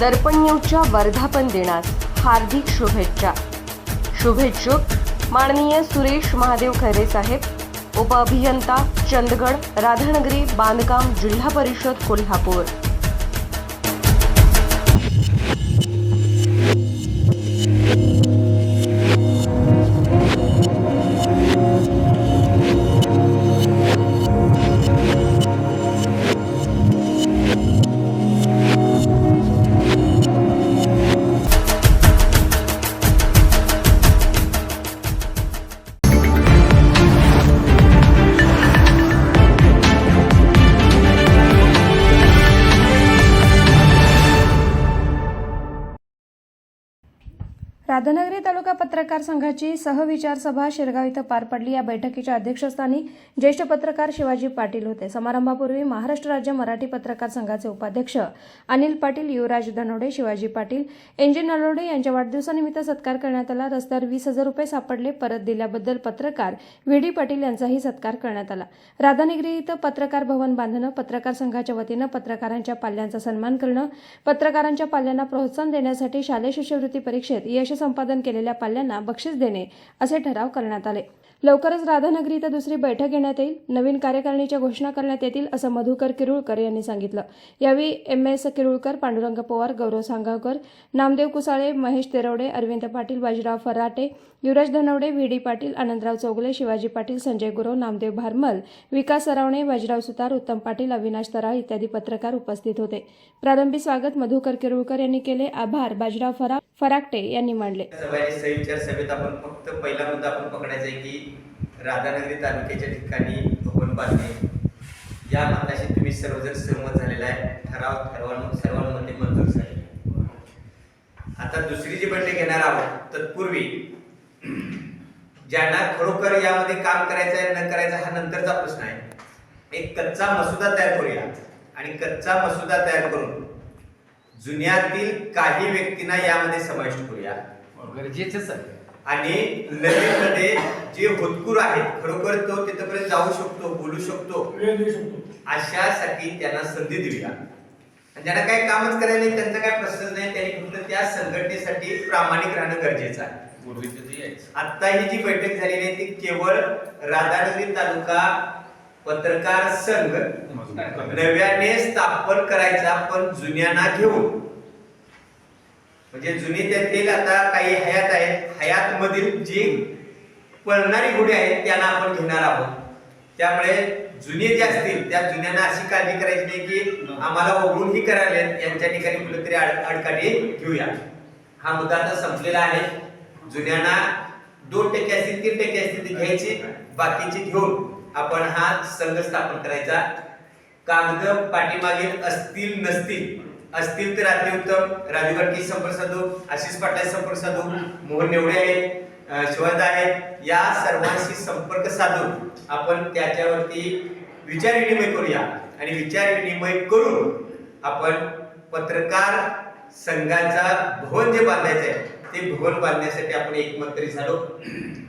दर्पण न्यूजच्या वर्धापन दिनास हार्दिक शुभेच्छा. शुभेच्छुक माननीय सुरेश महादेव खैरे साहेब उपअभियंता चंदगड राधानगरी बांधकाम जिल्हा परिषद कोल्हापूर. राधानगरी तालुका पत्रकार संघाची सहविचार सभा शिरगाव इथं पार पडली. या बैठकीच्या अध्यक्षस्थानी ज्येष्ठ पत्रकार शिवाजी पाटील होते. समारंभापूर्वी महाराष्ट्र राज्य मराठी पत्रकार संघाचे उपाध्यक्ष अनिल पाटील युवराज धनोडे शिवाजी पाटील एनजी नलोडे यांच्या वाढदिवसानिमित्त सत्कार करण्यात आला. रस्त्यावर वीस हजार रुपये सापडले. परत दिल्याबद्दल पत्रकार व्ही डी पाटील यांचाही सत्कार करण्यात आला. राधानगरी इथं पत्रकार भवन बांधणं पत्रकार संघाच्या वतीनं पत्रकारांच्या पाल्यांचा सन्मान करणं पत्रकारांच्या पाल्यांना प्रोत्साहन देण्यासाठी शालेय शिष्यवृत्ती परीक्षेत यश संपादन केलेल्या पाल्यांना बक्षीस देणे असे ठराव करण्यात आले. लवकरच राधानगरी इथं दुसरी बैठक घेण्यात येईल. नवीन कार्यकारिणीच्या घोषणा करण्यात येतील असं मधुकर किरुळकर यांनी सांगितलं. यावेळी M S Kirulkar Pandurang Pawar Gaurav Sangavkar Namdev Kusale Mahesh Terwade Arvind Patil Bajirao Farate Yuvraj Dhanawade V D Patil Anandrao Chougule Shivaji Patil Sanjay Gurav Namdev Bharmal Vikas Sarawane Bajirao Sutar Uttam Patil Avinash तराळ इत्यादी पत्रकार उपस्थित होते. प्रारंभी स्वागत मधुकर किरुळकर यांनी केले. आभार. बाजीराव फरा फराकटे यांनी मांडले. सविचार सभेत आपण फक्त पहिला मुद्दा आपण पकडायचा आहे की राधानगरी तालुक्याच्या ठिकाणी भवन बांधणे. या मताशी तुम्ही सर्वजण सहमत झालेला आहे. ठराव ठरवान सर्वांमध्ये मंजूर झाले. आता दुसरी जी बैठक घेणार आहोत तत्पूर्वी ज्यांना खरोखर यामध्ये काम करायचं आहे न करायचं हा नंतरचा प्रश्न आहे. एक कच्चा मसुदा तयार करूया. आणि कच्चा मसुदा तयार करून जुन्यातील काही व्यक्तींना यामध्ये समाविष्ट करूया. गरजेचंच आहे. आणि नवीन मध्ये जे होतकूर आहेत खरोखर तो तिथपर्यंत जाऊ शकतो बोलू शकतो अशासाठी त्यांना संधी देऊया आणि ज्यांना काही कामच करायला नाही, त्यांचा काय प्रश्न नाही त्यांनी फक्त त्या संघटनेसाठी प्रामाणिक राहणं गरजेचं आहे. आता ही जी बैठक झालेली आहे ती केवळ राधानगरी तालुका पत्रकार संघ नव्याने स्थापन करायचा पण जुन्यांना घेऊन. म्हणजे जुनी त्यातील आता काही हयात आहेत. हयात मधील जी पळणारी गुढी आहेत त्यांना आपण घेणार आहोत. त्यामुळे जुने जे असतील त्या जुन्यांना अशी काळजी करायची नाही की आम्हाला ओघळून ही करायला यांच्या ठिकाणी कुठेतरी अडकाठी घेऊया. हा मुद्दा आता संपलेला आहे. जुन्यांना दोन टक्के असतील तीन टक्के असतील ती घ्यायची बाकीची घेऊन. आपण हा संघ स्थापन करायचा. कागद पाठीमागे असतील नसतील असतील तर अतिउत्तम. राजू गडकी संपर्क साधू आशिष पाटला संपर्क साधू मोहन नेवडे आहेत अं, शिवादा आहेत. या सर्वांशी संपर्क साधून आपण त्याच्यावरती विचार विनिमय करूया. आणि विचार विनिमय करून आपण पत्रकार संघाचा भवन जे बांधायचं आहे ते भवन बांधण्यासाठी आपण एकमत तरी झालो.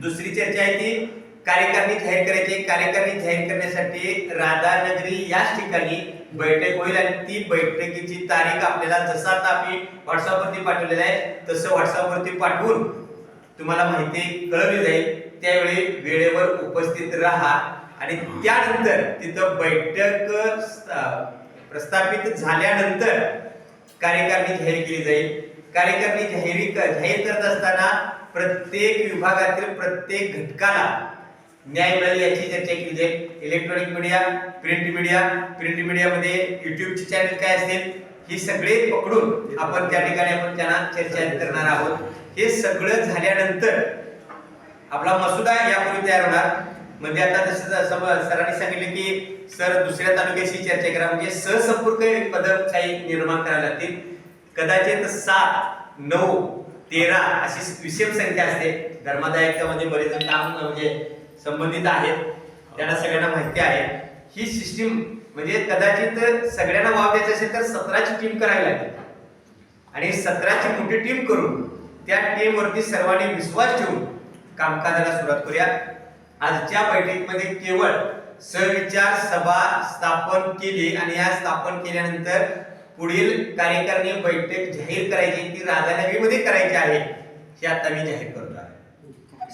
दुसरी चर्चा आहे ती कार्यकारिणी जाहीर करायची. कार्यकारिणी जाहीर करण्यासाठी राधानगरी याच ठिकाणी बैठक होईल आणि ती बैठकीची तारीख आपल्याला जसं आता आम्ही व्हॉट्सअपवरती पाठवलेलं आहे तसं व्हॉट्सअपवरती पाठवून तुम्हाला माहिती कळवली जाईल. त्यावेळी वेळेवर उपस्थित राहा आणि त्यानंतर तिथं बैठक प्रस्थापित झाल्यानंतर कार्यकारिणी जाहीर केली जाईल. कार्यकारिणी जाहीर जाहीर करत असताना प्रत्येक विभागातील प्रत्येक घटकाला न्याय मिळाली याची चर्चा केली जाईल electronic media print media print मीडियामध्ये युट्यूबचे चॅनल काय असतील? ही सगळे पकडून आपण त्या ठिकाणी आपण त्यांना चर्चा करणार आहोत. हे सगळं झाल्यानंतर आपला मसुदा यापूर्वी तयार होणार. म्हणजे आता जसं सरांनी सांगितले की सर दुसऱ्या तालुक्याशी चर्चा करा. म्हणजे सहसंपर्क पदक काही निर्माण करायला लागतील. कदाचित सात नऊ तेरा अशी विषम संख्या असते. धर्मादायकामध्ये बरेच जण काम म्हणजे संबंधित आहेत. त्यांना सगळ्यांना माहिती आहे. ही सिस्टीम म्हणजे कदाचित सगळ्यांना वाव द्यायचं असेल तर सतराची टीम करायला लागेल. आणि सतराची मोठी टीम करून त्या टीमवरती सर्वांनी विश्वास ठेवून कामकाजाला सुरुवात करूया. आजच्या बैठकीमध्ये केवळ सविचार सभा स्थापन केली आणि या स्थापन केल्यानंतर पुढील कार्यकारिणी बैठक जाहीर करायची ती राधानगरीमध्ये करायची आहे हे आता मी जाहीर करतो.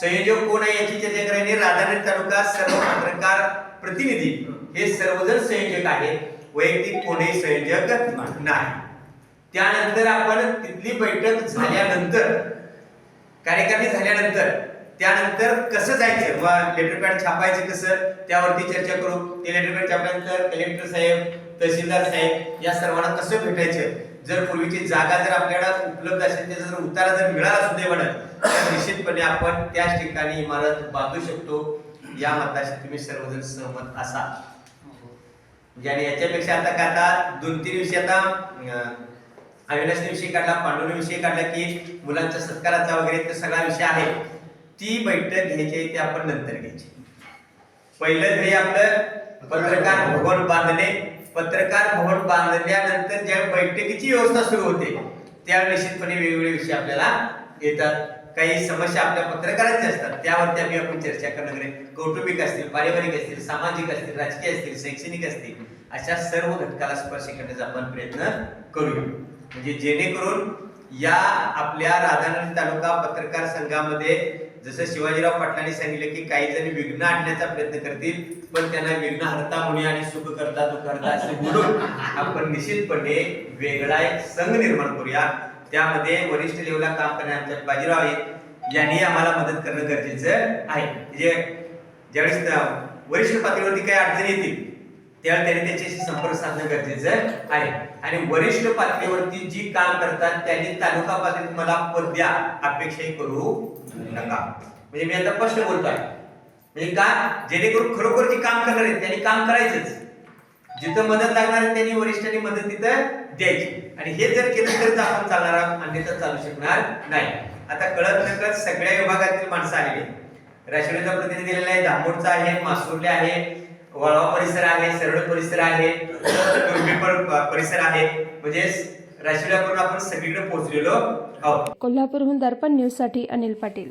संयोजक कोण आहे याची चर्चा करायची? राधानगरी तालुका सर्व पत्रकार प्रतिनिधी. हे सर्वजण संयोजक आहेत. वैयक्तिक कोणीही संयोजक नाही. त्यानंतर आपण तिथली बैठक झाल्यानंतर कार्यकारिणी झाल्यानंतर त्यानंतर कसं जायचं? वा लेटर पॅड छापायचं कसं? त्यावरती चर्चा करू. ते लेटर पॅड छापल्यानंतर कलेक्टर साहेब तहसीलदार साहेब या सर्वांना कसं भेटायचं? जर पूर्वीची जागा जर आपल्याला उपलब्ध असेल त्याचा जर उतारा जर मिळाला सुद्धा म्हणत तर निश्चितपणे आपण त्याच ठिकाणी इमारत बांधू शकतो. या मताशी तुम्ही सर्वजण सहमत असाल. आणि याच्यापेक्षा आता काय आता दोन तीन विषय आता अं, अविनाशने विषय काढला पांडुने विषय काढला की मुलांच्या सत्काराचा वगैरे तर सगळा विषय आहे. ती बैठक घ्यायची आहे आपण नंतर घ्यायची. पहिलं ध्येय आपलं पत्रकार भगवान बांधणे पत्रकार भवन बांधल्यानंतर ज्या बैठकीची व्यवस्था सुरू होते त्या निश्चितपणे वेगवेगळे विषय आपल्याला येतात. काही समस्या आपल्या पत्रकारांच्या असतात त्यावरती आम्ही आपण चर्चा करणार आहे कौटुंबिक असतील पारिवारिक असतील सामाजिक असतील राजकीय असतील शैक्षणिक असतील अशा सर्व घटकाला स्पर्श करण्याचा आपण प्रयत्न करूया. म्हणजे जेणेकरून या आपल्या राधानगरी तालुका पत्रकार संघामध्ये जसं शिवाजीराव पाटलांनी सांगितलं की काही जणी विघ्न आणण्याचा प्रयत्न करतील पण त्यांना विघ्न हरता म्हणे आणि सुख करता दुःख करता असे म्हणून आपण निश्चितपणे वेगळा एक संघ निर्माण करूया. त्यामध्ये वरिष्ठ लेवलला काम करणारे आमच्या बाजीराव आहेत यांनी आम्हाला मदत करणं गरजेचं आहे. म्हणजे ज्यावेळेस वरिष्ठ पातळीवरती काही अडचणी येतील त्यावेळी त्यांनी त्याच्याशी संपर्क साधणं गरजेचं आहे. आणि वरिष्ठ पातळीवरती जी काम करतात त्यांनी तालुका पातळीत मला पद द्या अपेक्षाही करू नका. म्हणजे मी आता स्पष्ट बोलतोय. म्हणजे का? जेणेकरून खरोखर जे काम करणार आहेत त्यांनी काम करायचंच. जिथं मदत लागणार आहे त्यांनी वरिष्ठांनी मदत तिथं द्यायची. आणि हे जर केलं तरच आपण चालणार आहोत अन्यथा चालू शकणार नाही. आता कळत नकळत सगळ्या विभागातील माणसं आलेली आहेत. प्रतिनिधी दिलेला आहे दामोडचा आहे मासुर्ले आहे वळवा परिसर आहे सरळ परिसर आहे परिसर आहे. म्हणजे राष्ट्रवादीकडून आपण सगळीकडे पोहोचलेलो आहोत. कोल्हापूरहून दर्पण न्यूजसाठी अनिल पाटील.